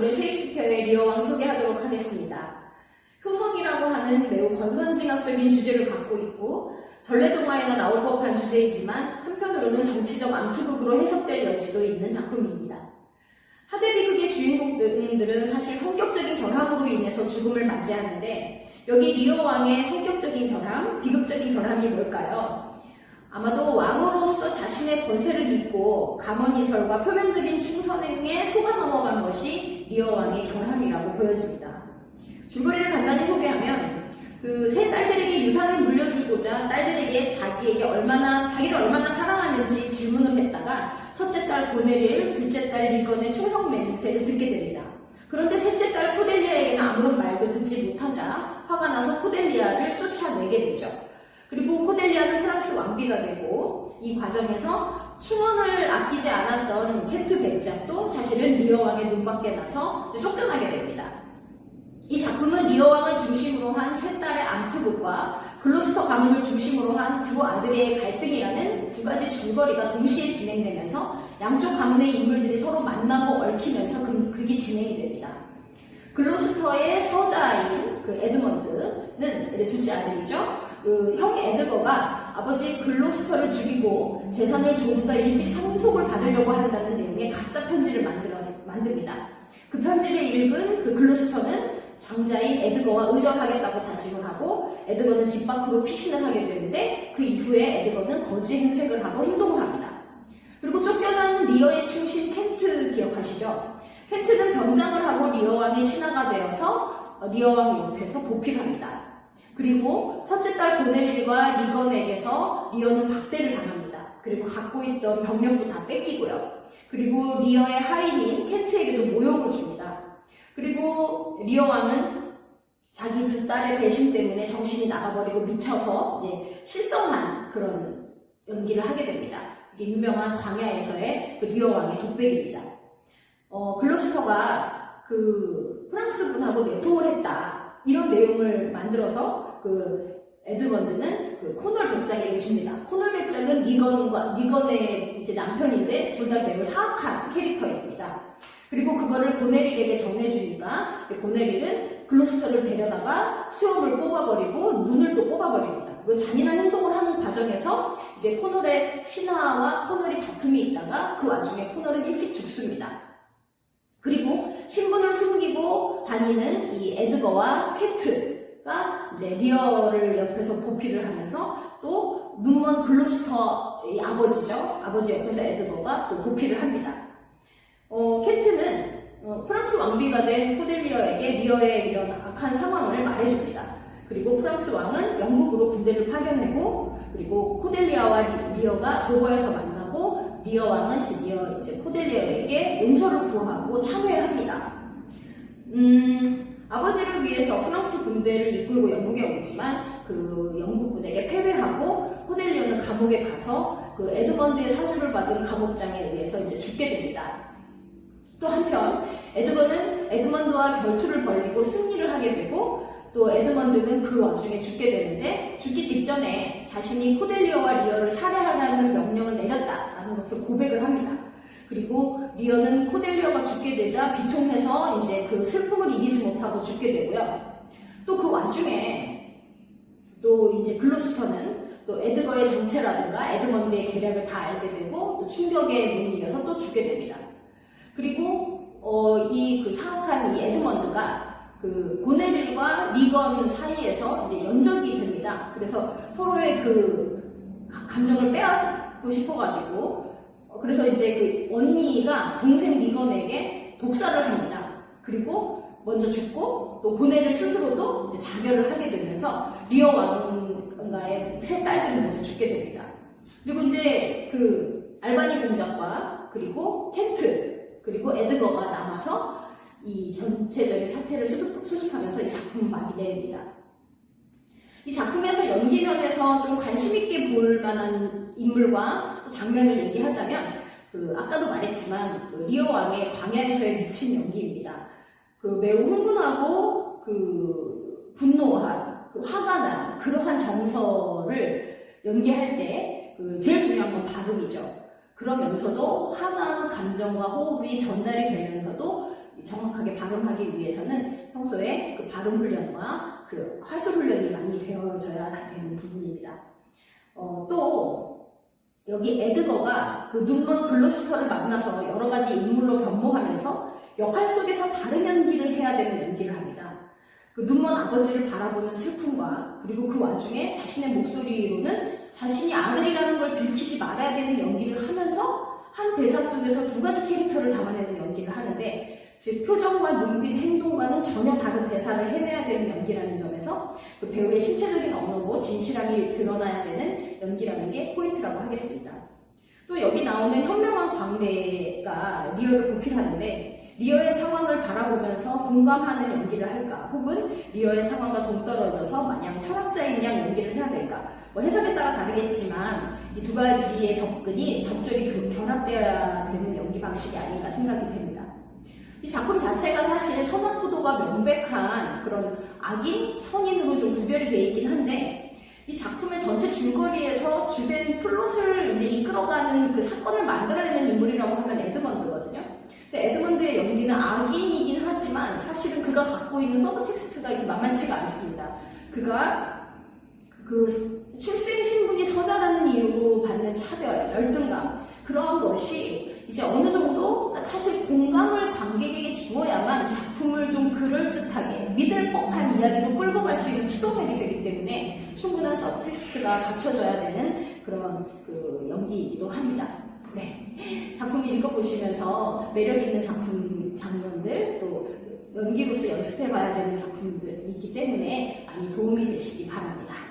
오늘은 셰익스피어의 리어왕 소개하도록 하겠습니다. 효성이라고 하는 매우 권선징악적인 주제를 갖고 있고 전래동화에나 나올 법한 주제이지만 한편으로는 정치적 암투극으로 해석될 여지도 있는 작품입니다. 사대 비극의 주인공들은 사실 성격적인 결함으로 인해서 죽음을 맞이하는데 여기 리어 왕의 성격적인 결함, 비극적인 결함이 뭘까요? 아마도 왕으로서 자신의 권세를 믿고 감언이설과 표면적인 충성에 속아 넘어간 것이 리어 왕의 결함이라고 보여집니다. 줄거리를 간단히 소개하면 그 세 딸들에게 유산을 물려주고자 딸들에게 자기에게 얼마나 자기를 얼마나 사랑하는지 질문을 했다가 첫째 딸 고네릴, 둘째 딸 리건의 충성 맹세를 듣게 됩니다. 그런데 셋째 딸 코델리아에게는 아무런 말도 듣지 못하자 화가 나서 코델리아를 쫓아내게 되죠. 그리고 코델리아는 프랑스 왕비가 되고 이 과정에서 충원을 아끼지 않았던 켄트 백작도 사실은 리어 왕의 눈밖에 나서 쫓겨나게 됩니다. 이 작품은 리어 왕을 중심으로 한 세 딸의 암투극과 글로스터 가문을 중심으로 한 두 아들의 갈등이라는 두 가지 줄거리가 동시에 진행되면서 양쪽 가문의 인물들이 서로 만나고 얽히면서 그, 극이 진행이 됩니다. 글로스터의 서자인 그 에드먼드는 둘째 아들이죠. 그 형 에드거가 아버지 글로스터를 죽이고 재산을 조금 더 일찍 상속을 받으려고 한다는 내용의 가짜 편지를 만들어서 만듭니다. 그 편지를 읽은 그 글로스터는 장자인 에드거와 의적하겠다고 다짐을 하고 에드거는 집 밖으로 피신을 하게 되는데 그 이후에 에드거는 거지 행색을 하고 행동을 합니다. 그리고 쫓겨난 리어의 충신 켄트 기억하시죠? 켄트는 병장을 하고 리어 왕의 신하가 되어서 리어 왕 옆에서 보필합니다. 그리고 첫째 딸 고넬릴과 리건에게서 리어는 박대를 당합니다. 그리고 갖고 있던 병력도 다 뺏기고요. 그리고 리어의 하인인 켄트에게도 모욕을 줍니다. 그리고 리어 왕은 자기 두 딸의 배신 때문에 정신이 나가버리고 미쳐서 이제 실성한 그런 연기를 하게 됩니다. 이게 유명한 광야에서의 그 리어 왕의 독백입니다. 어, 글로스터가 그 프랑스 분하고 내통을 했다. 이런 내용을 만들어서 그 에드먼드는 그 코널 백작에게 줍니다. 코널 백작은 리건과 리건의 이제 남편인데 둘 다 매우 사악한 캐릭터입니다. 그리고 그거를 고네릴에게 전해주니까 고네릴은 글로스터를 데려다가 수염을 뽑아버리고 눈을 또 뽑아버립니다. 그 잔인한 행동을 하는 과정에서 이제 코널의 신하와 코널이 다툼이 있다가 그 와중에 코널은 일찍 죽습니다. 그리고 신분을 다니는 이 에드거와 캣트가 이제 리어를 옆에서 보필을 하면서 또 눈먼 글로스터의 아버지죠. 아버지 옆에서 에드거가 또 보필을 합니다. 어, 캣트는 어, 프랑스 왕비가 된 코델리어에게 리어의 이런 악한 상황을 말해줍니다. 그리고 프랑스 왕은 영국으로 군대를 파견하고 그리고 코델리아와 리, 리어가 도거에서 만나고 리어 왕은 드디어 이제 코델리어에게 용서를 구하고 참회합니다. 음, 아버지를 위해서 프랑스 군대를 이끌고 영국에 오지만 그 영국 군에게 패배하고 코델리어는 감옥에 가서 그 에드먼드의 사주를 받은 감옥장에 의해서 이제 죽게 됩니다. 또 한편 에드거는 에드먼드와 결투를 벌리고 승리를 하게 되고 또 에드먼드는 그 와중에 죽게 되는데 죽기 직전에 자신이 코델리어와 리어를 살해하라는 명령을 내렸다라는 것을 고백을 합니다. 그리고 리어는 코델리어가 죽게 되자 비통해서 이제 그 슬픔을 이기지 못하고 죽게 되고요. 또 그 와중에 또 이제 글로스터는 또 에드거의 정체라든가 에드먼드의 계략을 다 알게 되고 또 충격에 못 이겨서 또 죽게 됩니다. 그리고 어, 이그 사악한 이 에드먼드가 그 고네릴과 리건 사이에서 이제 연적이 됩니다. 그래서 서로의 그 감정을 빼앗고 싶어가지고 어, 그래서 이제 그 언니가 동생 리건에게 독사를 합니다. 그리고 먼저 죽고 또 고네릴 스스로도 이제 자결을 하게 되면서 리어 왕가의 세 딸들이 모두 죽게 됩니다. 그리고 이제 그 알바니 공작과 그리고 켄트 그리고 에드거가 남아서 이 전체적인 사태를 수습, 수습하면서 이 작품을 마무리됩니다. 이 작품에서 연기면에서 좀 관심 있게 볼 만한 인물과 또 장면을 얘기하자면, 그, 아까도 말했지만, 그 리오 왕의 광야에서의 미친 연기입니다. 그 매우 흥분하고, 그, 분노한, 그 화가 난, 그러한 정서를 연기할 때, 그, 제일 중요한 건 발음이죠. 그러면서도 화난 감정과 호흡이 전달이 되면서도 정확하게 발음하기 위해서는 평소에 그 발음 훈련과 그 화술 훈련이 많이 되어져야 되는 부분입니다. 어, 또 여기 에드거가 그 눈먼 글로스터를 만나서 여러 가지 인물로 변모하면서 역할 속에서 다른 연기를 해야 되는 연기를 합니다. 그 눈먼 아버지를 바라보는 슬픔과 그리고 그 와중에 자신의 목소리로는 자신이 아들이라는 걸 들키지 말아야 되는 연기를 하면서 한 대사 속에서 두 가지 캐릭터를 담아내는 연기를 하는데 즉 표정과 눈빛 행동과는 전혀 다른 대사를 해내야 되는 연기라는 점에서 그 배우의 신체적인 언어고 진실함이 드러나야 되는 연기라는 게 포인트라고 하겠습니다. 또 여기 나오는 현명한 광대가 리어를 보필하는데 리어의 상황을 바라보면서 공감하는 연기를 할까 혹은 리어의 상황과 동떨어져서 마냥 철학자인 양 연기를 해야 될까 뭐 해석에 따라 다르겠지만 이 두 가지의 접근이 적절히 교- 결합되어야 되는 연기 방식이 아닌가 생각이 됩니다. 이 작품 자체가 사실 선악구도가 명백한 그런 악인, 선인으로 좀 구별이 되어 있긴 한데 이 작품의 전체 줄거리에서 주된 플롯을 이제 이끌어가는 그 사건을 만들어내는 인물이라고 하면 에드먼드거든요. 근데 에드먼드의 연기는 악인이긴 하지만 사실은 그가 갖고 있는 서브텍스트가 이렇게 만만치가 않습니다. 그가 그 출생 신분이 서자라는 이유로 받는 차별, 열등감 그러한 것이 이제 어느 정도 사실 공감을 관객에게 주어야만 이 작품을 좀 그럴듯하게 믿을 법한 이야기로 끌고 갈 수 있는 추동력이 서브텍스트가 갖춰져야 되는 그런 그 연기이기도 합니다. 네. 작품 읽어보시면서 매력 있는 작품 장면들 또 연기로서 연습해봐야 되는 작품들이 있기 때문에 많이 도움이 되시기 바랍니다.